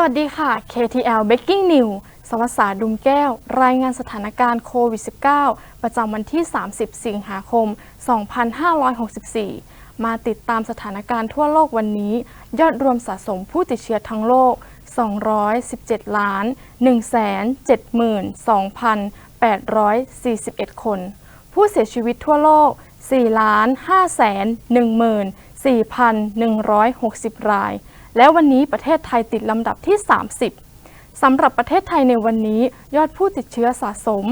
สวัสดีค่ะ KTL Baking News สวัสดาดุมแก้ว รายงานสถานการณ์โควิด -19 ประจำวันที่ 30 สิงหาคม 2564 มาติดตามสถานการณ์ทั่วโลกวันนี้ ยอดรวมสะสมผู้ติดเชื้อทั้งโลก 217 ล้าน 172,841 คน ผู้เสียชีวิตทั่วโลก 4 ล้าน5แสน14,160 ราย และวันนี้ประเทศไทยติดลำดับที่ 30 สำหรับประเทศไทยในวันนี้ยอดผู้ติดเชื้อสะสม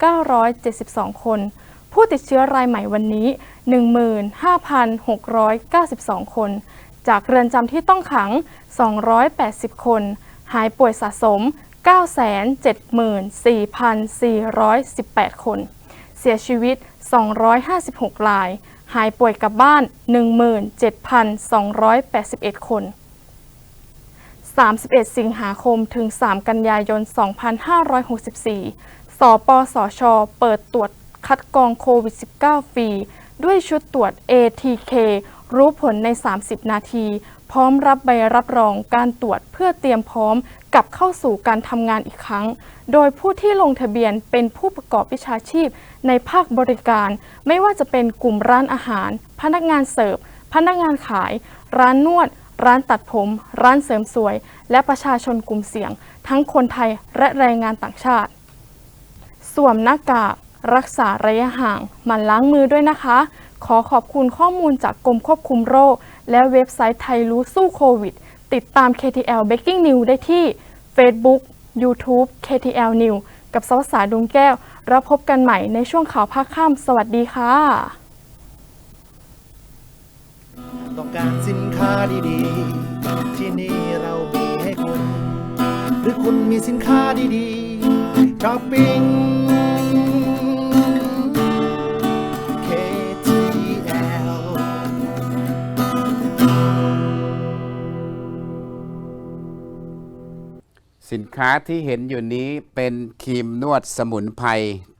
15,972 คน ผู้ติดเชื้อรายใหม่วันนี้ 15,692 คน จากเรือนจำที่ต้องขัง 280 คน หายป่วยสะสม 974,418 คน เสียชีวิต 256ราย หายป่วยกลับบ้าน 17,281 คน 31 สิงหาคมถึง 3 กันยายน 2564 สปสช เปิดตรวจคัดกรองโควิด -19 ฟรี ด้วยชุดตรวจ ATK รู้ผลใน 30 นาที พร้อมรับใบรับรองการตรวจเพื่อเตรียมพร้อมกลับเข้าสู่การทำงานอีกครั้ง โดยผู้ที่ลงทะเบียนเป็นผู้ประกอบวิชาชีพ ในภาคบริการ ไม่ว่าจะเป็นกลุ่มร้านอาหาร พนักงานเสิร์ฟ พนักงานขาย ร้านนวด ร้านตัดผม ร้านเสริมสวย และประชาชนกลุ่มเสี่ยง ทั้งคนไทยและแรงงานต่างชาติ สวมหน้ากากรักษาระยะห่างหมั่นล้างมือด้วยนะคะ ขอขอบคุณข้อมูลจากกรมควบคุมโรค และเว็บไซต์ไทยรู้สู้โควิด ติดตาม KTL Baking News ได้ที่ Facebook YouTube KTL News กับสวสาดวงแก้ว แล้วพบกันใหม่ในช่วงข่าวภาคค่ำสวัสดีค่ะต้องการสินค้าดีๆ ที่นี่เรามีให้คุณ หรือคุณมีสินค้าดีๆช้อปปิ้ง สินค้าที่เห็นอยู่นี้เป็นครีมนวดสมุนไพร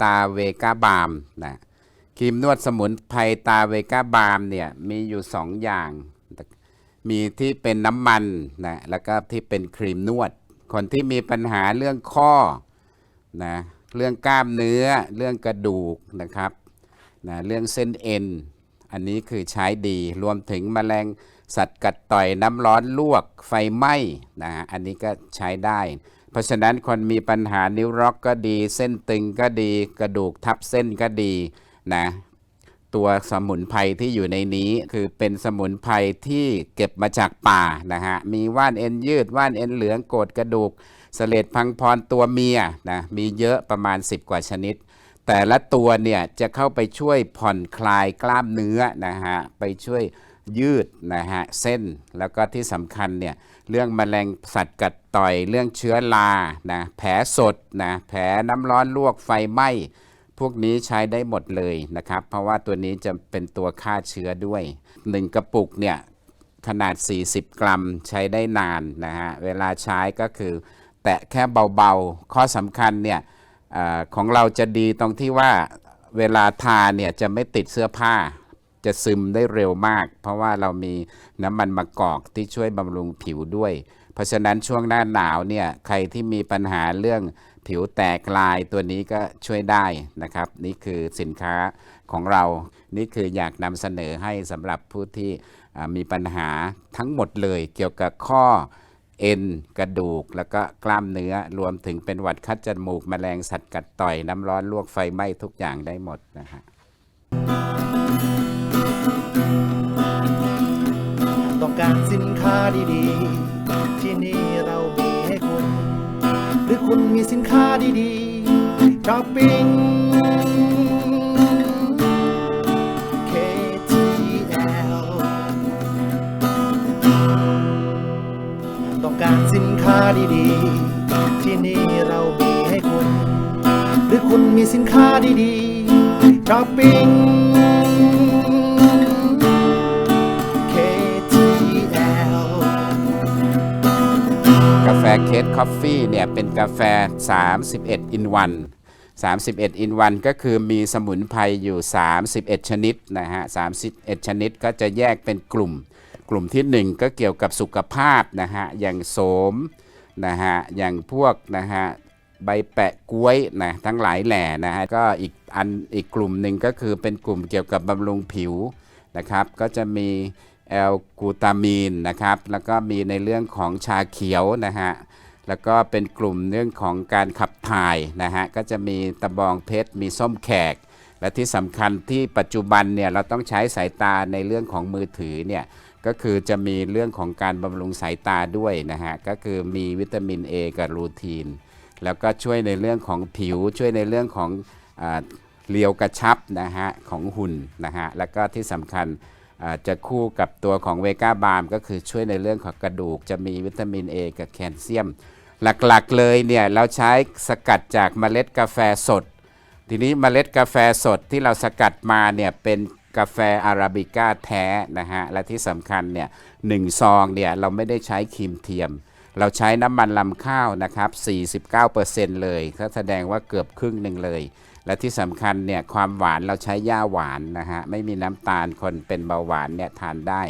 ตาเวกาบามนะครีมนวดสมุนไพรตาเวกาบามเนี่ยมีอยู่สองอย่าง มีที่เป็นน้ำมันนะแล้วก็ที่เป็นครีมนวด คนที่มีปัญหาเรื่องข้อนะเรื่องกล้ามเนื้อเรื่องกระดูกนะครับนะเรื่องเส้นเอ็น อันนี้คือใช้ดีรวมถึงแมลงสัตว์กัดต่อยน้ำร้อนลวกไฟไหม้นะฮะอันนี้ก็ใช้ได้ เพราะฉะนั้นคนมีปัญหานิ้วร็อกก็ดี เส้นตึงก็ดี กระดูกทับเส้นก็ดีนะตัวสมุนไพรที่อยู่ในนี้คือเป็นสมุนไพรที่เก็บมาจากป่านะฮะมีว่านเอ็นยืดว่านเอ็นเหลืองโกดกระดูกสเสลดพังพรตัวเมียนะมีเยอะประมาณ 10 กว่าชนิด แต่ละตัวเนี่ยจะเข้าไปช่วยผ่อนคลายกล้ามเนื้อนะฮะไปช่วยยืดนะฮะเส้นแล้วก็ที่สำคัญเนี่ยเรื่องแมลงสัตว์กัดต่อยเรื่องเชื้อรานะแผลสดนะแผลน้ำร้อนลวกไฟไหม้พวกนี้ใช้ได้หมดเลยนะครับ เพราะว่าตัวนี้จะเป็นตัวฆ่าเชื้อด้วย 1 กระปุกเนี่ยขนาด 40 กรัมใช้ได้นานนะฮะเวลาใช้ก็คือ แตะแค่เบาๆ ข้อสำคัญเนี่ย อของเราจะดีตรงที่ว่าเวลาทาเนี่ยจะไม่ติดเสื้อผ้า จะซึมได้เร็วมาก เพราะว่าเรามีน้ำมันมะกอกที่ช่วยบำรุงผิวด้วย เพราะฉะนั้นช่วงหน้าหนาวเนี่ยใครที่มีปัญหาเรื่องผิวแตกลายตัวนี้ก็ช่วยได้นะครับ นี่คือสินค้าของเรา นี่คืออยากนำเสนอให้สำหรับผู้ที่มีปัญหาทั้งหมดเลยเกี่ยวกับข้อ เอ็น กระดูก แล้วก็กล้ามเนื้อ รวมถึงเป็นหวัดคัดจมูกแมลงสัตว์กัดต่อย น้ำร้อนลวกไฟไหม้ทุกอย่างได้หมดนะฮะต้องการสินค้าดีๆ ที่นี่เรามีให้คุณ หรือคุณมีสินค้าดีๆช้อปปิ้ง ค้าดีๆ ที่นี่เรามีให้คุณ หรือคุณมีสินค้าดีๆช้อปปิ้ง KTL กาแฟเคสคอฟฟี่เนี่ยเป็นกาแฟ 31อินวัน31อินวันก็คือมีสมุนไพรอยู่ 31 ชนิดนะฮะ 31 ชนิดก็จะแยกเป็นกลุ่ม กลุ่มที่ 1 ก็เกี่ยวกับสุขภาพนะฮะอย่างโสมนะฮะอย่างพวกนะฮะใบแปะกล้วยนะทั้งหลายแหล่นะฮะก็อีกอันอีกกลุ่มหนึ่งก็คือเป็นกลุ่มเกี่ยวกับบำรุงผิวนะครับ ก็จะมีแอลกูตามีนนะครับ แล้วก็มีในเรื่องของชาเขียวนะฮะแล้วก็เป็นกลุ่มเรื่องของการขับถ่ายนะฮะก็จะมีตะบองเพชรมีส้มแขก และที่สำคัญที่ปัจจุบันเนี่ยเราต้องใช้สายตาในเรื่องของมือถือเนี่ยก็คือจะมีเรื่องของการบำรุงสายตาด้วยนะฮะก็คือมีวิตามิน A กับรูทีน แล้วก็ช่วยในเรื่องของผิวช่วยในเรื่องของอเรียวกระชับนะฮะของหุ่นนะฮะแล้วก็ที่สำคัญอ่าจะคู่กับตัวของเวก้าบาร์มก็คือช่วยในเรื่องของกระดูก จะมีวิตามิน A กับแคลเซียม หลักๆเลยเนี่ยเราใช้สกัดจากเมล็ดกาแฟสด ทีนี้เมล็ดกาแฟสดที่เราสกัดมาเนี่ยเป็นกาแฟอาราบิก้าแท้นะฮะและที่สำคัญเนี่ยหนึ่งซองเนี่ยเราไม่ได้ใช้ครีมเทียม เราใช้น้ำมันลำข้าวนะครับ 49%เลยก็แสดงว่าเกือบครึ่งหนึ่งเลย และที่สำคัญเนี่ยความหวานเราใช้ย่าหวานนะฮะไม่มีน้ำตาลคนเป็นเบาหวานเนี่ยทานได้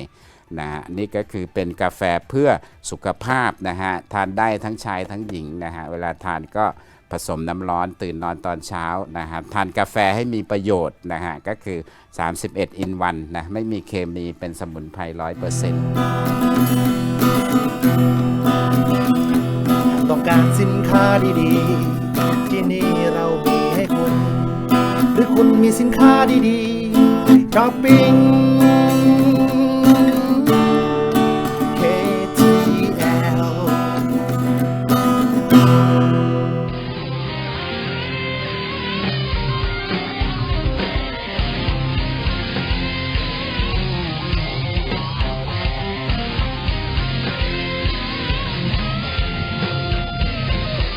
นะฮะนี่ก็คือเป็นกาแฟเพื่อสุขภาพนะฮะทานได้ทั้งชายทั้งหญิงนะฮะเวลาทานก็ ผสมน้ำร้อนตื่นนอนตอนเช้านะฮะทานกาแฟให้มีประโยชน์นะฮะก็คือ 31 in 1นะไม่มีเคมีเป็นสมุนไพรร้อยเปอร์เซ็นต์ต้องการสินค้าดีๆ ที่นี่เรามีให้คุณ หรือคุณมีสินค้าดีๆช้อปปิ้ง